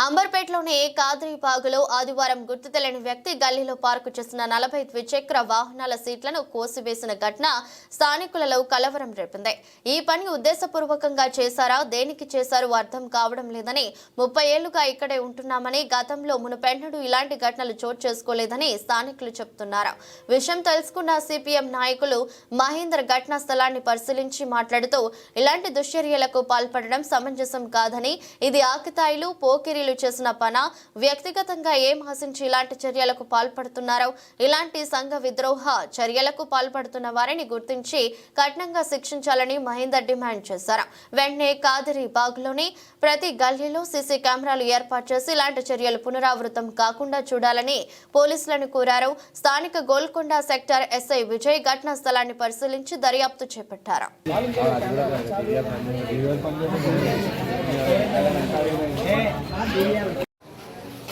అంబర్పేటలోని కాద్రిబాగులో ఆదివారం గుర్తు తెలియని వ్యక్తి గల్లీలో పార్కు చేసిన నలభై ద్విచక్ర వాహనాల సీట్లను కోసివేసిన ఘటన స్థానికులలో కలవరం రేపింది. ఈ పని ఉద్దేశపూర్వకంగా చేశారా? దేనికి చేశారు? అర్థం కావడం లేదని ముప్పై ఏళ్ళుగా ఇక్కడే ఉంటున్నామని గతంలో మునుపెన్నడూ ఇలాంటి ఘటనలు చోటు చేసుకోలేదని స్థానికులు చెబుతున్నారు విషయం తెలుసుకున్న సిపిఎం నాయకులు మహేందర్ ఘటనా స్థలాన్ని పరిశీలించి మాట్లాడుతూ ఇలాంటి దుశ్చర్యలకు పాల్పడడం సమంజసం కాదని ఇది ఆకితాయిలు పోకిరీలు చేసిన పన వ్యక్తిగతంగా ఏం ఆశించి ఇలాంటి చర్యలకు పాల్పడుతున్నారో ఇలాంటి సంఘ విద్రోహ చర్యలకు పాల్పడుతున్న వారిని గుర్తించి కఠినంగా శిక్షించాలని మహేందర్ డిమాండ్ చేశారు. వెంటనే కాదిరి బాగ్లోని ప్రతి గల్లీలో సీసీ కెమెరాలు ఏర్పాటు చేసి ఇలాంటి చర్యలు పునరావృతం కాకుండా చూడాలని పోలీసులను కోరారు. స్థానిక గోల్కొండ సెక్టర్ ఎస్ఐ విజయ్ ఘటనా స్థలాన్ని పరిశీలించి దర్యాప్తు చేపట్టారు.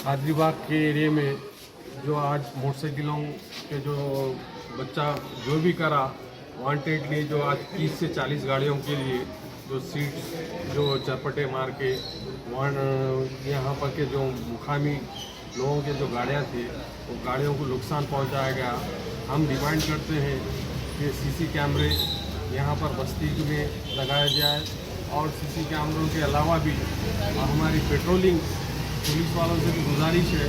हाजरीबाग के एरिया में जो आज मोटरसाइकिलों के जो बच्चा जो भी करा वांटेडली जो आज 30 से 40 गाड़ियों के लिए जो सीट जो चरपटे मार के वहाँ यहाँ पर के जो मुकामी लोगों के जो गाड़ियाँ थी, वो गाड़ियों को नुकसान पहुँचाया गया। हम डिमांड करते हैं कि सीसी कैमरे यहाँ पर बस्ती में लगाया जाए। और सीसी कैमरों के अलावा भी हमारी पेट्रोलिंग पुलिस वालों से भी गुजारिश है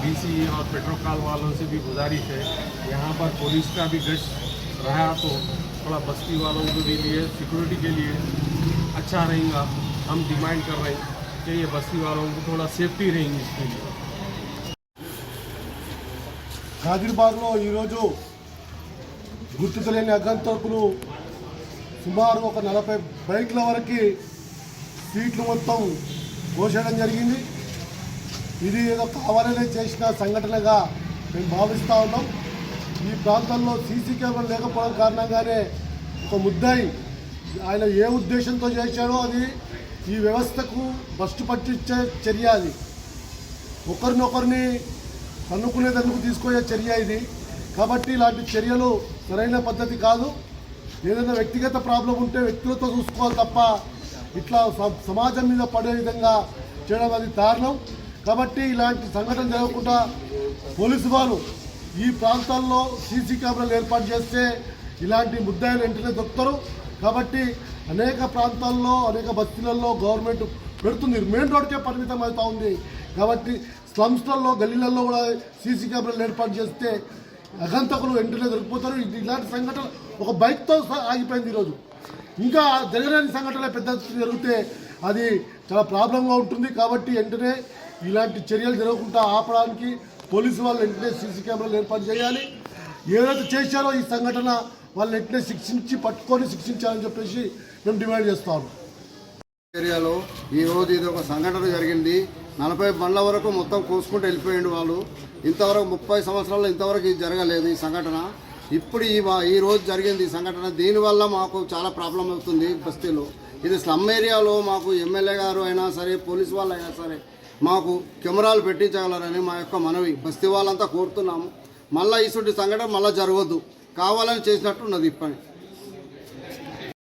डीसी और पेट्रोकाल वालों से भी गुजारिश है यहाँ पर पुलिस का भी गश्त रहा तो थोड़ा बस्ती वालों के भी लिए सिक्योरिटी के लिए अच्छा रहेगा हम डिमांड कर रहे हैं कि ये बस्ती वालों को थोड़ा सेफ्टी रहेंगी इसके लिए కాదిర్బాగ్లో ఈరోజు గుర్తు తెలియని అగంతకులు సుమారు ఒక నలభై బైక్ల వరకు సీట్లు మొత్తం కోసేయడం జరిగింది. ఇది ఏదో కావాలనే చేసిన సంఘటనగా మేము భావిస్తూ ఉన్నాం. ఈ ప్రాంతంలో సీసీ కెమెరా లేకపోవడం కారణంగానే ఒక ముద్దాయి ఆయన ఏ ఉద్దేశంతో చేశాడో అది ఈ వ్యవస్థకు బస్టు పట్టించే చర్య అది. ఒకరినొకరిని కన్నుకునేందుకు తీసుకునే చర్య ఇది. కాబట్టి ఇలాంటి చర్యలు సరైన పద్ధతి కాదు. ఏదైనా వ్యక్తిగత ప్రాబ్లం ఉంటే వ్యక్తులతో చూసుకోవాలి తప్ప ఇట్లా సమాజం మీద పడే విధంగా చేయడం అది దారుణం. కాబట్టి ఇలాంటి సంఘటన జరగకుండా పోలీసు వారు ఈ ప్రాంతాల్లో సీసీ కెమెరాలు ఏర్పాటు చేస్తే ఇలాంటి ముద్దాయిలు వెంటనే దొరుకుతారు. కాబట్టి అనేక ప్రాంతాల్లో అనేక బస్తీలలో గవర్నమెంట్ పెడుతుంది. మెయిన్ రోడ్కే పరిమితం అవుతూ ఉంది. కాబట్టి స్లమ్స్లలో గల్లీలలో కూడా సీసీ కెమెరాలు ఏర్పాటు చేస్తే అగంతకులు వెంటనే దొరికిపోతారు. ఇది ఇలాంటి సంఘటన ఒక బైక్తో సహా ఆగిపోయింది ఈరోజు. ఇంకా జరగలేని సంఘటన పెద్ద జరిగితే అది చాలా ప్రాబ్లంగా ఉంటుంది. కాబట్టి వెంటనే ఇలాంటి చర్యలు జరగకుండా ఆపడానికి పోలీసు వాళ్ళు వెంటనే సీసీ కెమెరాలు ఏర్పాటు చేయాలి. ఏదైతే చేశారో ఈ సంఘటన వాళ్ళని వెంటనే శిక్షించి పట్టుకొని శిక్షించాలని చెప్పేసి మేము డిమాండ్ చేస్తాము. ఏరియాలో ఈ రోజు ఇది ఒక సంఘటన జరిగింది. నలభై బండ్ల వరకు మొత్తం కోసుకుంటూ వెళ్ళిపోయిండు వాళ్ళు. ఇంతవరకు ముప్పై సంవత్సరాల్లో ఇంతవరకు ఇది జరగలేదు ఈ సంఘటన. ఇప్పుడు ఈ ఈ రోజు జరిగింది ఈ సంఘటన. దీనివల్ల మాకు చాలా ప్రాబ్లం అవుతుంది బస్తీలో. ఇది స్లమ్ ఏరియాలో మాకు ఎమ్మెల్యే గారు అయినా సరే పోలీస్ వాళ్ళు అయినా సరే మాకు కెమెరాలు పెట్టించగలరని మా యొక్క మనవి. బస్తీ వాళ్ళంతా కోరుతున్నాము. మళ్ళీ ఇటువంటి సంఘటన మళ్ళీ జరగద్దు. కావాలని చేసినట్టు ఉన్నది ఇప్పటి